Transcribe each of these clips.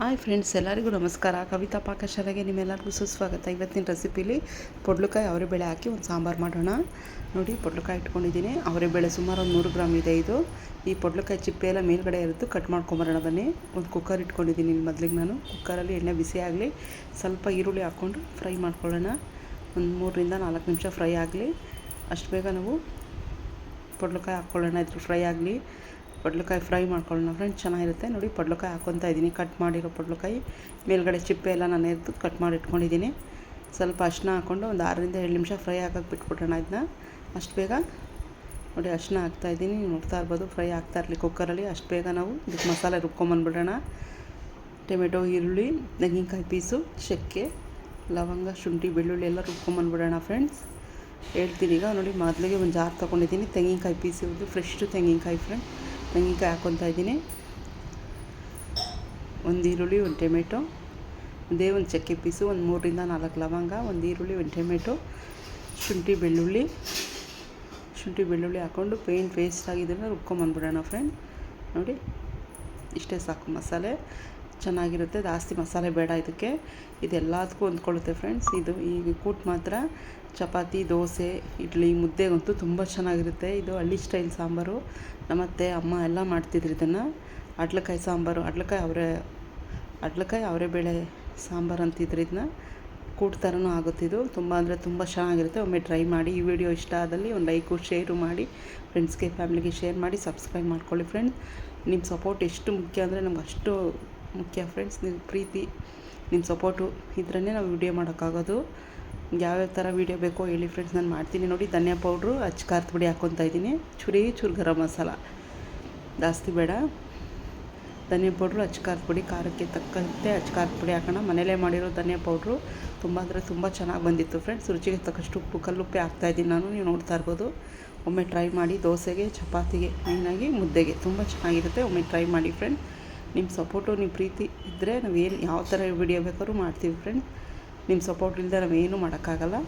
Hi friends, ಎಲ್ಲರಿಗೂ ನಮಸ್ಕಾರ. ಕವಿತಾ ಪಾಕಶಾಲೆಗೆ ನಿಮ್ಮೆಲ್ಲರಿಗೂ ಸುಸ್ವಾಗತ. ಇವತ್ತಿನ ರೆಸಿಪೀಲಿ ಪೊಡ್ಲುಕಾಯಿ ಅವರೆಬೇಳೆ ಹಾಕಿ ಒಂದು ಸಾಂಬಾರು ಮಾಡೋಣ. ನೋಡಿ, ಪೊಡ್ಲುಕಾಯಿ ಇಟ್ಕೊಂಡಿದ್ದೀನಿ. ಅವರೆಬೇಳೆ ಸುಮಾರು ಒಂದು ನೂರು ಗ್ರಾಮ್ ಇದೆ ಇದು. ಈ ಪೊಡ್ಲುಕಾಯಿ ಚಿಪ್ಪೆ ಎಲ್ಲ ಮೇಲ್ಗಡೆ ಇರುತ್ತೆ ಕಟ್ ಮಾಡ್ಕೊಂಬರೋಣ. ಬನ್ನಿ. ಒಂದು ಕುಕ್ಕರ್ ಇಟ್ಕೊಂಡಿದ್ದೀನಿ ಇಲ್ಲಿ ಮೊದಲಿಗೆ ನಾನು. ಕುಕ್ಕರಲ್ಲಿ ಎಣ್ಣೆ ಬಿಸಿ ಆಗಲಿ, ಸ್ವಲ್ಪ ಈರುಳ್ಳಿ ಹಾಕ್ಕೊಂಡು ಫ್ರೈ ಮಾಡ್ಕೊಳ್ಳೋಣ. ಒಂದು ಮೂರರಿಂದ ನಾಲ್ಕು ನಿಮಿಷ ಫ್ರೈ ಆಗಲಿ. ಅಷ್ಟು ಬೇಗ ನಾವು ಪೊಡ್ಲುಕಾಯಿ ಹಾಕ್ಕೊಳ್ಳೋಣ. ಇದ್ರ ಫ್ರೈ ಆಗಲಿ. ಪಡ್ಲಕಾಯಿ ಫ್ರೈ ಮಾಡ್ಕೊಳ್ಳೋಣ ಫ್ರೆಂಡ್ಸ್ ಚೆನ್ನಾಗಿರುತ್ತೆ. ನೋಡಿ ಪಡ್ಲಕಾಯಿ ಹಾಕ್ಕೊತ ಇದ್ದೀನಿ. ಕಟ್ ಮಾಡಿರೋ ಪಡ್ಲಕಾಯಿ. ಮೇಲ್ಗಡೆ ಚಿಪ್ಪೆ ಎಲ್ಲ ನಾನು ಎದ್ದು ಕಟ್ ಮಾಡಿ ಇಟ್ಕೊಂಡಿದ್ದೀನಿ. ಸ್ವಲ್ಪ ಅರಿಶಿನ ಹಾಕ್ಕೊಂಡು ಒಂದು ಆರರಿಂದ ಏಳು ನಿಮಿಷ ಫ್ರೈ ಹಾಕೋಕೆ ಬಿಟ್ಬಿಡೋಣ ಇದನ್ನ. ಅಷ್ಟು ಬೇಗ. ನೋಡಿ ಅರಿಶಿನ ಹಾಕ್ತಾಯಿದ್ದೀನಿ ನೋಡ್ತಾ ಇರ್ಬೋದು, ಫ್ರೈ ಆಗ್ತಾ ಇರಲಿ ಕುಕ್ಕರಲ್ಲಿ. ಅಷ್ಟು ಬೇಗ ನಾವು ಇದಕ್ಕೆ ಮಸಾಲೆ ರುಬ್ಕೊಂಬಂದ್ಬಿಡೋಣ ಟೊಮೆಟೊ, ಈರುಳ್ಳಿ, ತೆಂಗಿನಕಾಯಿ ಪೀಸು ಚಕ್ಕೆ ಲವಂಗ, ಶುಂಠಿ, ಬೆಳ್ಳುಳ್ಳಿ ಎಲ್ಲ ರುಬ್ಕೊಂಬಂದ್ಬಿಡೋಣ ಫ್ರೆಂಡ್ಸ್ ಹೇಳ್ತೀನಿ ಈಗ. ನೋಡಿ ಮೊದಲಿಗೆ ಒಂದು ಜಾರ್ ತೊಗೊಂಡಿದ್ದೀನಿ. ತೆಂಗಿನಕಾಯಿ ಪೀಸು ಫ್ರೆಶ್ ತೆಂಗಿನಕಾಯಿ ಫ್ರೆಂಡ್ ತೆಂಗಿನಕಾಯಿ ಹಾಕ್ಕೊತಾ ಇದ್ದೀನಿ. ಒಂದು ಈರುಳ್ಳಿ, ಒಂದು ಟೊಮೆಟೊ. ಒಂದೇ ಒಂದು ಚಕ್ಕೆ ಪೀಸು, ಒಂದು ಮೂರರಿಂದ ನಾಲ್ಕು ಲವಂಗ, ಒಂದು ಈರುಳ್ಳಿ, ಒಂದು ಟೊಮೆಟೊ, ಶುಂಠಿ, ಬೆಳ್ಳುಳ್ಳಿ. ಶುಂಠಿ, ಬೆಳ್ಳುಳ್ಳಿ ಹಾಕ್ಕೊಂಡು ಪೇಂಟ್ ಪೇಸ್ಟ್ ಆಗಿದ್ದರೆ ರುಬ್ಕೊಂಬಂದ್ಬಿಡೋಣ ಫ್ರೆಂಡ್ ನೋಡಿ, ಇಷ್ಟೇ ಸಾಕು ಮಸಾಲೆ. ಚೆನ್ನಾಗಿರುತ್ತೆ, ಜಾಸ್ತಿ ಮಸಾಲೆ ಬೇಡ ಇದಕ್ಕೆ. ಇದೆಲ್ಲದಕ್ಕೂ ಹೊಂದ್ಕೊಳ್ಳುತ್ತೆ ಫ್ರೆಂಡ್ಸ್ ಇದು ಈಗ ಕೂಟ್ ಮಾತ್ರ. ಚಪಾತಿ, ದೋಸೆ, ಇಡ್ಲಿ, ಮುದ್ದೆಗಂತೂ ತುಂಬ ಚೆನ್ನಾಗಿರುತ್ತೆ. ಇದು ಹಳ್ಳಿ ಸ್ಟೈಲ್ ಸಾಂಬಾರು. ನಮ್ಮತ್ತೆ, ಅಮ್ಮ ಎಲ್ಲ ಮಾಡ್ತಿದ್ರು ಇದನ್ನು. ಅಡ್ಲಕಾಯಿ ಸಾಂಬಾರು. ಅಡ್ಲಕಾಯಿ ಅವರೆ, ಅಡ್ಲಕಾಯಿ ಅವರೆಬೇಳೆ ಸಾಂಬಾರು ಅಂತಿದ್ರು ಇದನ್ನ. ಕೂಟ್ ಥರನೂ ಆಗುತ್ತಿದ್ದು ತುಂಬ ಅಂದರೆ ತುಂಬ ಚೆನ್ನಾಗಿರುತ್ತೆ. ಒಮ್ಮೆ ಟ್ರೈ ಮಾಡಿ, ಈ ವಿಡಿಯೋ ಇಷ್ಟ ಆದಲ್ಲಿ ಒಂದು ಲೈಕು ಶೇರು ಮಾಡಿ ಫ್ರೆಂಡ್ಸ್ಗೆ ಫ್ಯಾಮಿಲಿಗೆ ಶೇರ್ ಮಾಡಿ ಸಬ್ಸ್ಕ್ರೈಬ್ ಮಾಡ್ಕೊಳ್ಳಿ ಫ್ರೆಂಡ್ಸ್ ನಿಮ್ಮ ಸಪೋರ್ಟ್ ಎಷ್ಟು ಮುಖ್ಯ ಅಂದರೆ ನಮ್ಗೆ ಅಷ್ಟು ಮುಖ್ಯ ಫ್ರೆಂಡ್ಸ್ ನಿಮ್ಮ ಪ್ರೀತಿ ನಿಮ್ಮ ಸಪೋರ್ಟು ಇದ್ರೇ ನಾವು ವಿಡಿಯೋ ಮಾಡೋಕ್ಕಾಗೋದು. ಯಾವ್ಯಾವ ಥರ ವೀಡಿಯೋ ಬೇಕೋ ಹೇಳಿ ಫ್ರೆಂಡ್ಸ್ ನಾನು ಮಾಡ್ತೀನಿ ನೋಡಿ. ಧನಿಯಾ ಪೌಡ್ರು ಅಚ್ಚ ಖಾರದ ಪುಡಿ ಹಾಕ್ಕೊತಾ ಇದ್ದೀನಿ. ಚುರಿ, ಚೂರು ಗರಂ ಮಸಾಲ. ಜಾಸ್ತಿ ಬೇಡ. ಧನಿಯಾ ಪೌಡ್ರು ಅಚ್ಚ ಖಾರದ ಪುಡಿ, ಖಾರಕ್ಕೆ ತಕ್ಕಂತೆ ಅಚ್ಚ ಖಾರದ ಪುಡಿ ಹಾಕೋಣ. ಮನೇಲೇ ಮಾಡಿರೋ ಧನಿಯಾ ಪೌಡ್ರು ತುಂಬ ಅಂದರೆ ತುಂಬ ಚೆನ್ನಾಗಿ ಬಂದಿತ್ತು ಫ್ರೆಂಡ್ಸ್ ರುಚಿಗೆ ತಕ್ಕಷ್ಟು ಉಪ್ಪು, ಕಲ್ಲುಪ್ಪೆ ಹಾಕ್ತಾಯಿದ್ದೀನಿ ನಾನು. ನೀವು ನೋಡ್ತಾ ಇರ್ಬೋದು. ಒಮ್ಮೆ ಟ್ರೈ ಮಾಡಿ ದೋಸೆಗೆ, ಚಪಾತಿಗೆ ಮೇಯ್ನಾಗಿ ಮುದ್ದೆಗೆ. ತುಂಬ ಚೆನ್ನಾಗಿರುತ್ತೆ. ಒಮ್ಮೆ ಟ್ರೈ ಮಾಡಿ ಫ್ರೆಂಡ್ ನಿಮ್ಮ ಸಪೋರ್ಟು ನಿಮ್ಮ ಪ್ರೀತಿ ಇದ್ದರೆ ನಾವು ಏನು, ಯಾವ ಥರ ವಿಡಿಯೋ ಬೇಕಾದ್ರೂ ಮಾಡ್ತೀವಿ ಫ್ರೆಂಡ್ ನಿಮ್ಮ ಸಪೋರ್ಟ್ ಇಲ್ಲದೆ ನಾವೇನು ಮಾಡೋಕ್ಕಾಗಲ್ಲ.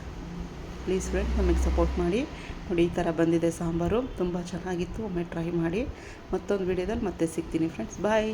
ಪ್ಲೀಸ್ ಫ್ರೆಂಡ್ ನಮಗೆ ಸಪೋರ್ಟ್ ಮಾಡಿ. ನೋಡಿ, ಈ ಥರ ಬಂದಿದೆ ಸಾಂಬಾರು. ತುಂಬ ಚೆನ್ನಾಗಿತ್ತು. ಒಮ್ಮೆ ಟ್ರೈ ಮಾಡಿ. ಮತ್ತೊಂದು ವಿಡಿಯೋದಲ್ಲಿ ಮತ್ತೆ ಸಿಗ್ತೀನಿ ಫ್ರೆಂಡ್ಸ್ ಬಾಯ್